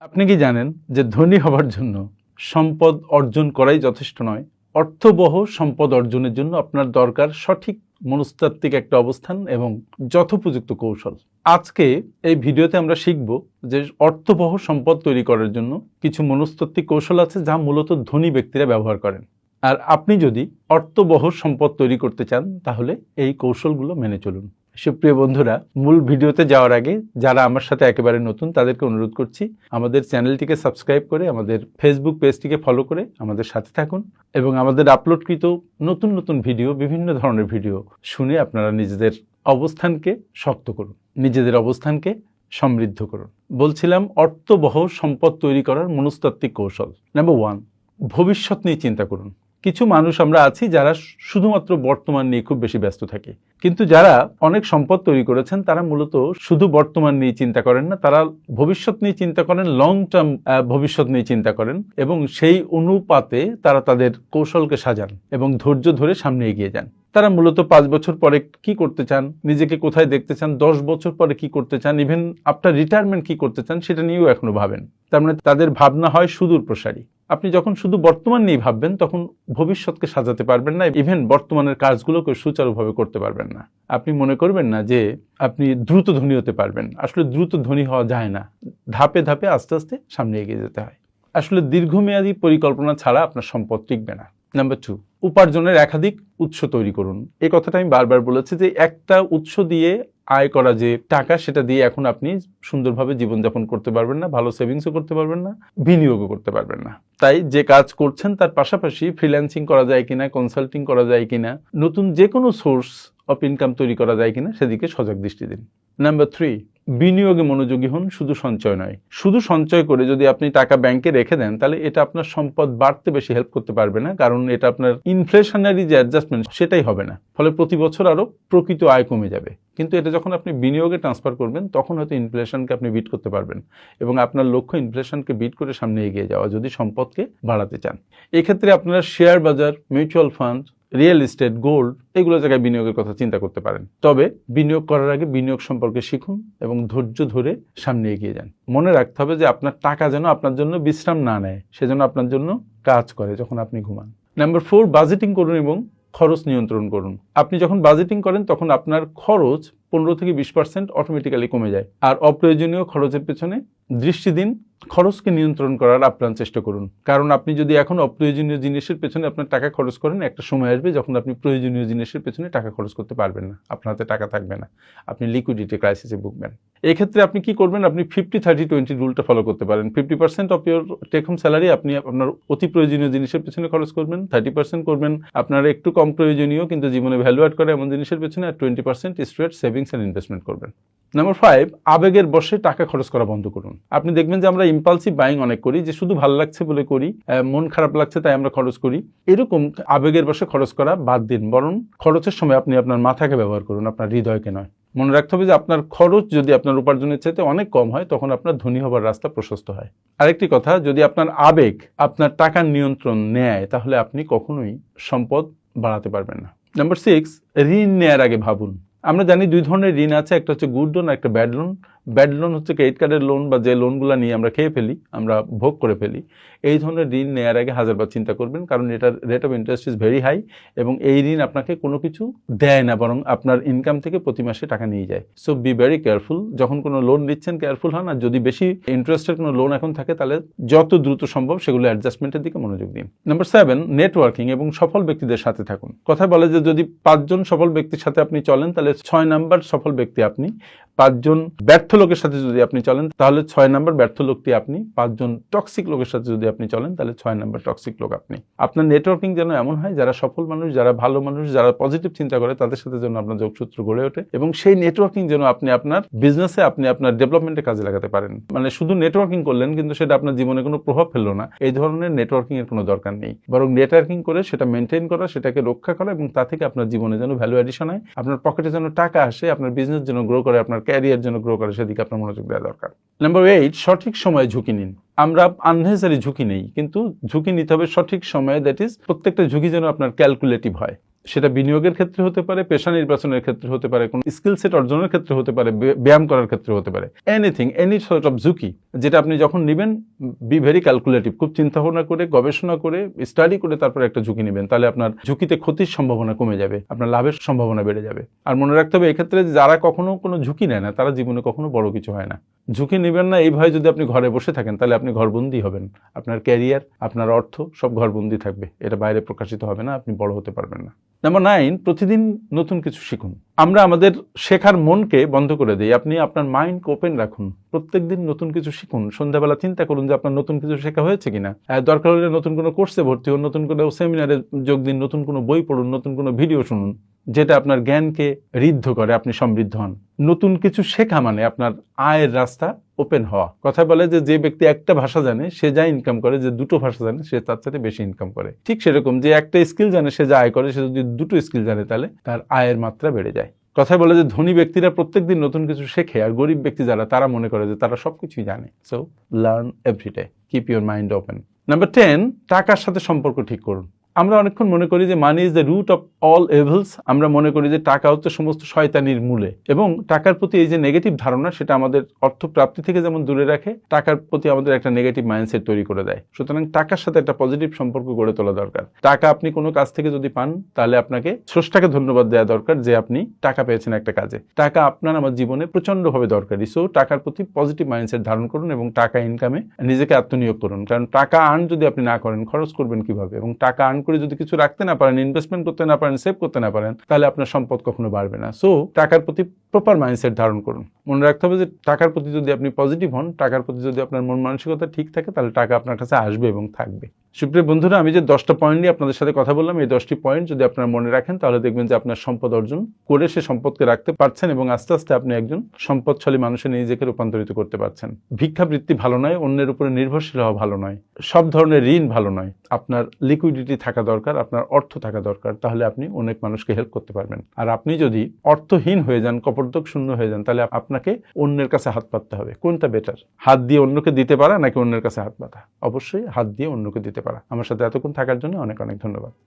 আপনি কি জানেন যে ধনী হবার জন্য সম্পদ অর্জন করাই যথেষ্ট নয়? অর্থবহ সম্পদ অর্জনের জন্য আপনার দরকার সঠিক মনস্তাত্ত্বিক একটা অবস্থান এবং যথোপযুক্ত কৌশল। আজকে এই ভিডিওতে আমরা শিখব যে অর্থবহ সম্পদ তৈরি করার জন্য কিছু মনস্তাত্ত্বিক কৌশল আছে যা মূলত ধনী ব্যক্তিরা ব্যবহার করেন। আর আপনি যদি অর্থবহ সম্পদ তৈরি করতে চান, তাহলে এই কৌশলগুলো মেনে চলুন। সুপ্রিয় বন্ধুরা, মূল ভিডিওতে যাওয়ার আগে যারা আমার সাথে একেবারে নতুন, তাদেরকে অনুরোধ করছি আমাদের চ্যানেলটিকে সাবস্ক্রাইব করে আমাদের ফেসবুক পেজটিকে ফলো করে আমাদের সাথে থাকুন এবং আমাদের আপলোডকৃত নতুন নতুন ভিডিও, বিভিন্ন ধরনের ভিডিও শুনে আপনারা নিজেদের অবস্থানকে শক্ত করুন, নিজেদের অবস্থানকে সমৃদ্ধ করুন। বলছিলাম, অর্থবহ সম্পদ তৈরি করার মনস্তাত্ত্বিক কৌশল। নাম্বার ওয়ান ভবিষ্যৎ নিয়ে চিন্তা করুন। কিছু মানুষ আমরা আছি যারা শুধুমাত্র বর্তমান নিয়ে খুব বেশি ব্যস্ত থাকে। কিন্তু যারা অনেক সম্পদ তৈরি করেছেন, তারা মূলত শুধু বর্তমান নিয়ে চিন্তা করেন না, তারা ভবিষ্যৎ নিয়ে চিন্তা করেন লং টার্ম ভবিষ্যৎ নিয়ে চিন্তা করেন এবং সেই অনুপাতে তারা তাদের কৌশলকে সাজান এবং ধৈর্য ধরে সামনে এগিয়ে যান। তারা মূলত পাঁচ বছর পরে কি করতে চান, নিজেকে কোথায় দেখতে চান, দশ বছর পরে কি করতে চান ইভেন আপনার রিটায়ারমেন্ট কি করতে চান, সেটা নিয়েও এখনও ভাবেন। তার মানে তাদের ভাবনা হয় সুদূর প্রসারী আপনি যখন শুধু বর্তমান নিয়ে ভাববেন, তখন ভবিষ্যৎকে সাজাতে পারবেন না ইভেন বর্তমানের কাজগুলোকে সুচারুভাবে করতে পারবেন না। আপনি মনে করবেন না যে আপনি দ্রুত ধনী হতে পারবেন। আসলে দ্রুত ধনী হওয়া যায় না। ধাপে ধাপে আস্তে আস্তে সামনে এগিয়ে যেতে হয়। আসলে দীর্ঘমেয়াদী পরিকল্পনা ছাড়া আপনার সম্পদ টিকবে না। নাম্বার টু উপার্জনের একাধিক উৎস তৈরি করুন। এই কথাটা আমি বারবার বলেছি যে একটা উৎস দিয়ে আয় করা যে টাকা, সেটা দিয়ে এখন আপনি সুন্দরভাবে জীবনযাপন করতে পারবেন না, ভালো সেভিংসও করতে পারবেন না, বিনিয়োগও করতে পারবেন না। তাই যে কাজ করছেন, তার পাশাপাশি ফ্রিল্যান্সিং করা যায় কিনা কনসাল্টিং করা যায় কিনা, নতুন যে কোনো সোর্স অফ ইনকাম তৈরি করা যায় কিনা, সেদিকে সজাগ দৃষ্টি দিন। নাম্বার থ্রি বিনিয়োগে মনোযোগী হন, শুধু সঞ্চয় নয়। শুধু সঞ্চয় করে যদি আপনি টাকা ব্যাংকে রেখে দেন, তাহলে এটা আপনার সম্পদ বাড়তে বেশি হেল্প করতে পারবে না, কারণ এটা আপনার ইনফ্লেশনারি যে অ্যাডজাস্টমেন্ট সেটাই হবে না। ফলে প্রতি বছর আরও প্রকৃত আয় কমে যাবে। কিন্তু এটা যখন আপনি বিনিয়োগে ট্রান্সফার করবেন, তখন হয়তো ইনফ্লেশনকে আপনি বিট করতে পারবেন এবং আপনার লক্ষ্য ইনফ্লেশনকে বিট করে সামনে এগিয়ে যাওয়া, যদি সম্পদকে বাড়াতে চান। এক্ষেত্রে আপনারা শেয়ার বাজার mutual fund real estate gold এগুলো জায়গায় বিনিয়োগের কথা চিন্তা করতে পারেন। তবে বিনিয়োগ করার আগে বিনিয়োগ সম্পর্কে শিখুন এবং ধৈর্য ধরে সামনে এগিয়ে যান। মনে রাখতে হবে যে আপনার টাকা যেন আপনার জন্য বিশ্রাম না নেয় সেজন্য আপনার জন্য কাজ করে যখন আপনি ঘুমান। নাম্বার ফোর বাজেটিং করুন এবং খরচ নিয়ন্ত্রণ করুন। আপনি যখন বাজেটিং করেন, তখন আপনার খরচ পনেরো থেকে বিশ পার্সেন্ট অটোমেটিক্যালি কমে যায়। আর অপ্রয়োজনীয় খরচের পেছনে দৃষ্টি দিন খরচকে নিয়ন্ত্রণ করার আপ্রাণ চেষ্টা করুন। কারণ আপনি যদি এখন অপ্রয়োজনীয় জিনিসের পেছনে আপনার টাকা খরচ করেন, একটা সময় আসবে যখন আপনি প্রয়োজনীয় জিনিসের পেছনে টাকা খরচ করতে পারবেন না। আপনার হাতে টাকা থাকবে না। আপনি লিকুইডিটি ক্রাইসিসে ভুগবেন। এক্ষেত্রে আপনি কি করবেন? আপনি ফিফটি থার্টি টোয়েন্টি রুলটা ফলো করতে পারেন। Fifty percent of your take home salary আপনি আপনার অতি প্রয়োজনীয় জিনিসের পেছনে খরচ করবেন থার্টি পার্সেন্ট করবেন। আপনার একটু কম প্রয়োজনীয় কিন্তু জীবনে ভ্যালু অ্যাড করে এমন জিনিসের পেছনে আর twenty percent straight savings and investment করবেন। নাম্বার ফাইভ আবেগের বসে টাকা খরচ করা বন্ধ করুন। আপনি দেখবেন যে আমরা ইম্পালসিভ বাইং অনেক করি, যে শুধু ভালো লাগছে বলে করি মন খারাপ লাগছে তাই আমরা খরচ করি। এরকম আবেগের বসে খরচ করা বাদ দিন, বরং খরচের সময় আপনি আপনার মাথাকে ব্যবহার করুন, আপনার হৃদয়কে নয়। মনে রাখতে হবে যে আপনার খরচ যদি আপনার উপার্জনের চাইতে অনেক কম হয়, তখন আপনার ধনী হবার রাস্তা প্রশস্ত হয়। আরেকটি কথা, যদি আপনার আবেগ আপনার টাকার নিয়ন্ত্রণ নেয়, তাহলে আপনি কখনোই সম্পদ বাড়াতে পারবেন না। নাম্বার সিক্স ঋণ নেয়ার আগে ভাবুন। আমরা জানি দুই ধরনের ঋণ আছে, একটা হচ্ছে গুড লোন একটা ব্যাড লোন ব্যাড লোন হচ্ছে ক্রেডিট কার্ডের লোন বা যে লোনগুলো নিয়ে আমরা খেয়ে ফেলি, আমরা ভোগ করে ফেলি, এই ধরনের ঋণ নেওয়ার আগে হাজারবার চিন্তা করবেন, কারণ এটার rate of interest is very high এবং এই ঋণ আপনাকে কোনো কিছু দেয় না, বরং আপনার ইনকাম থেকে প্রতি মাসে টাকা নিয়ে যায়। সো বি ভেরি কেয়ারফুল যখন কোনো লোন নিচ্ছেন কেয়ারফুল হন, আর যদি বেশি ইন্টারেস্টের কোনো লোন এখন থাকে, তাহলে যত দ্রুত সম্ভব সেগুলো অ্যাডজাস্টমেন্টের দিকে মনোযোগ দিন। নাম্বার সেভেন নেটওয়ার্কিং এবং সফল ব্যক্তিদের সাথে থাকুন। কথা বলে যে যদি পাঁচজন সফল ব্যক্তির সাথে আপনি চলেন, তাহলে ছয় নাম্বার সফল ব্যক্তি আপনি। পাঁচজন ব্যর্থ লোকের সাথে যদি আপনি চলেন, তাহলে ছয় নাম্বার ব্যর্থ লোকটি আপনি, পাঁচজন টক্সিক লোকের সাথে যদি আপনি চলেন, তাহলে ছয় নাম্বার টক্সিক লোক আপনি। আপনার নেটওয়ার্কিং যেন এমন হয়, যারা সফল মানুষ, যারা ভালো মানুষ, যারা পজিটিভ চিন্তা করে, তাদের সাথে যেন আপনার যোগসূত্র গড়ে ওঠে এবং সেই নেটওয়ার্কিং যেন আপনি আপনার বিজনেসে আপনি আপনার ডেভেলপমেন্টে কাজে লাগাতে পারেন। মানে শুধু নেটওয়ার্কিং করলেন, কিন্তু সেটা আপনার জীবনে কোনো প্রভাব ফেলল না। এই ধরনের নেটওয়ার্কিং এর কোনো দরকার নেই। বরং নেটওয়ার্কিং করে, সেটা মেনটেন করা, সেটাকে রক্ষা করা এবং তা থেকে আপনার জীবনে যেন ভ্যালু অ্যাডিশন হয়, আপনার পকেটে যেন টাকা আসে, আপনার বিজনেস যেন গ্রো করে, আপনার ক্যারিয়ার যেন গ্রো করে, সেদিকে আপনার মনোযোগ দেওয়া দরকার। নাম্বার এইট সঠিক সময়ে ঝুঁকি নিন। আমরা আননেসারি ঝুঁকি নেই, কিন্তু ঝুঁকি নিতে হবে সঠিক সময়ে দ্যাট ইজ প্রত্যেকটা ঝুঁকি যেন আপনার ক্যালকুলেটিভ হয়। সেটা বিনিয়োগের ক্ষেত্রে হতে পারে, পেশা নির্বাচনের ক্ষেত্রে হতে পারে, কোনো স্কিল সেট অর্জনের ক্ষেত্রে হতে পারে ব্যায়াম করার ক্ষেত্রে হতে পারে। এনিথিং এনি সর্ট অফ ঝুঁকি, যেটা আপনি যখন নেবেন বি ভেরি ক্যালকুলেটিভ খুব চিন্তা ভাবনা করে, গবেষণা করে স্টাডি করে তারপরে একটা ঝুঁকি নেবেন। তাহলে আপনার ঝুঁকিতে ক্ষতির সম্ভাবনা কমে যাবে, আপনার লাভের সম্ভাবনা বেড়ে যাবে। আর মনে রাখতে হবে, এক্ষেত্রে যারা কখনো কোনো ঝুঁকি নেয় না, তারা জীবনে কখনো বড় কিছু হয় না। ঝুঁকি নেবেন না, এই ভয়ে যদি আপনি ঘরে বসে থাকেন, তাহলে আপনি ঘরবন্দি হবেন। আপনার ক্যারিয়ার, আপনার অর্থ, সব ঘরবন্দি থাকবে। এটা বাইরে প্রকাশিত হবে না, আপনি বড় হতে পারবেন না। নাম্বার নাইন প্রতিদিন নতুন কিছু শিখুন। আমরা আমাদের শেখার মনকে বন্ধ করে দিই। আপনি আপনার মাইন্ডকে ওপেন রাখুন। প্রত্যেকদিন নতুন কিছু শিখুন। সন্ধ্যাবেলা চিন্তা করুন যে আপনার নতুন কিছু শেখা হয়েছে কিনা। দরকার হলে নতুন কোনো কোর্সে ভর্তি হন, নতুন কোনো সেমিনারে যোগ দিন, নতুন কোনো বই পড়ুন, নতুন কোনো ভিডিও শুনুন, যেটা আপনার জ্ঞানকে ঋদ্ধ করে, আপনি সমৃদ্ধ হন। নতুন কিছু শেখা মানে আপনার আয়ের রাস্তা ওপেন হওয়া। কথা বলে যে যে ব্যক্তি একটা ভাষা জানে, সে যা ইনকাম করে, যে দুটো ভাষা জানে, সে তার সাথে বেশি ইনকাম করে। ঠিক সেরকম যে একটা স্কিল জানে, সে যা আয় করে, সে যদি দুটো স্কিল জানে, তাহলে তার আয়ের মাত্রা বেড়ে যায়। কথায় বলে যে, ধনী ব্যক্তিরা প্রত্যেকদিন নতুন কিছু শেখে, আর গরিব ব্যক্তি যারা, তারা মনে করে যে, তারা সবকিছুই জানে। So learn every day keep your mind open number ten টাকার সাথে সম্পর্ক ঠিক করুন। আমরা অনেকক্ষণ মনে করি যে money is the root of all evils আমরা মনে করি যে টাকা হচ্ছে সমস্ত শয়তানির মূলে। এবং টাকার প্রতি এই যে নেগেটিভ ধারণা, সেটা আমাদের অর্থ প্রাপ্তি থেকে যেমন দূরে রাখে, টাকার প্রতি আমাদের একটা নেগেটিভ মাইন্ডসেট তৈরি করে দেয়। সুতরাং টাকার সাথে একটা পজিটিভ সম্পর্ক গড়ে তোলা দরকার। টাকা আপনি কোনো কাজ থেকে যদি পান, তাহলে আপনাকে স্রষ্টাকে ধন্যবাদ দেওয়া দরকার যে আপনি টাকা পেয়েছেন একটা কাজে। টাকা আপনার আমার জীবনে প্রচন্ডভাবে দরকারি। সো টাকার প্রতি পজিটিভ মাইন্ডসেট ধারণ করুন এবং টাকা ইনকামে নিজেকে আত্মনিয়োগ করুন। কারণ টাকা আর্ন যদি আপনি না করেন, খরচ করবেন কীভাবে? এবং টাকা আর্ন করে যদি কিছু রাখতে না পারেন ইনভেস্টমেন্ট করতে না পারেন সেভ করতে না পারেন, তাহলে আপনার সম্পদ কখনো বাড়বে না। সো টাকার প্রতি প্রপার মাইন্ডসেট ধারণ করুন। মনে রাখতে হবে যে, টাকার প্রতি যদি আপনি পজিটিভ হন, টাকার প্রতি যদি আপনার মন মানসিকতা ঠিক থাকে, তাহলে টাকা আপনার কাছে আসবে এবং থাকবে। সুপ্রিয় বন্ধুরা, আমি যে দশটা পয়েন্ট নিয়ে আপনাদের সাথে কথা বললাম, এই দশটি পয়েন্ট যদি আপনারা মনে রাখেন, তাহলে দেখবেন যে আপনার সম্পদ অর্জন করে সে সম্পদকে রাখতে পারছেন এবং আস্তে আস্তে আপনি একজন সম্পদশালী মানুষে নিজেকে রূপান্তরিত করতে পারছেন। ভিক্ষাবৃত্তি ভালো নয়, অন্যের উপরে নির্ভরশীল হওয়া ভালো নয়। সব ধরনের ঋণ ভালো নয়। আপনার লিকুইডিটি থাকা দরকার, আপনার অর্থ থাকা দরকার, তাহলে আপনি অনেক মানুষকে হেল্প করতে পারবেন। আর আপনি যদি অর্থহীন হয়ে যান কপর্দক শূন্য হয়ে যান, তাহলে আপনাকে অন্যের কাছে হাত পাততে হবে। কোনটা বেটার হাত দিয়ে অন্যকে দিতে পারা নাকি অন্যের কাছে হাত পাতা অবশ্যই হাত দিয়ে অন্যকে দিতে পারা। আমার সাথে এতক্ষণ থাকার জন্য অনেক অনেক ধন্যবাদ।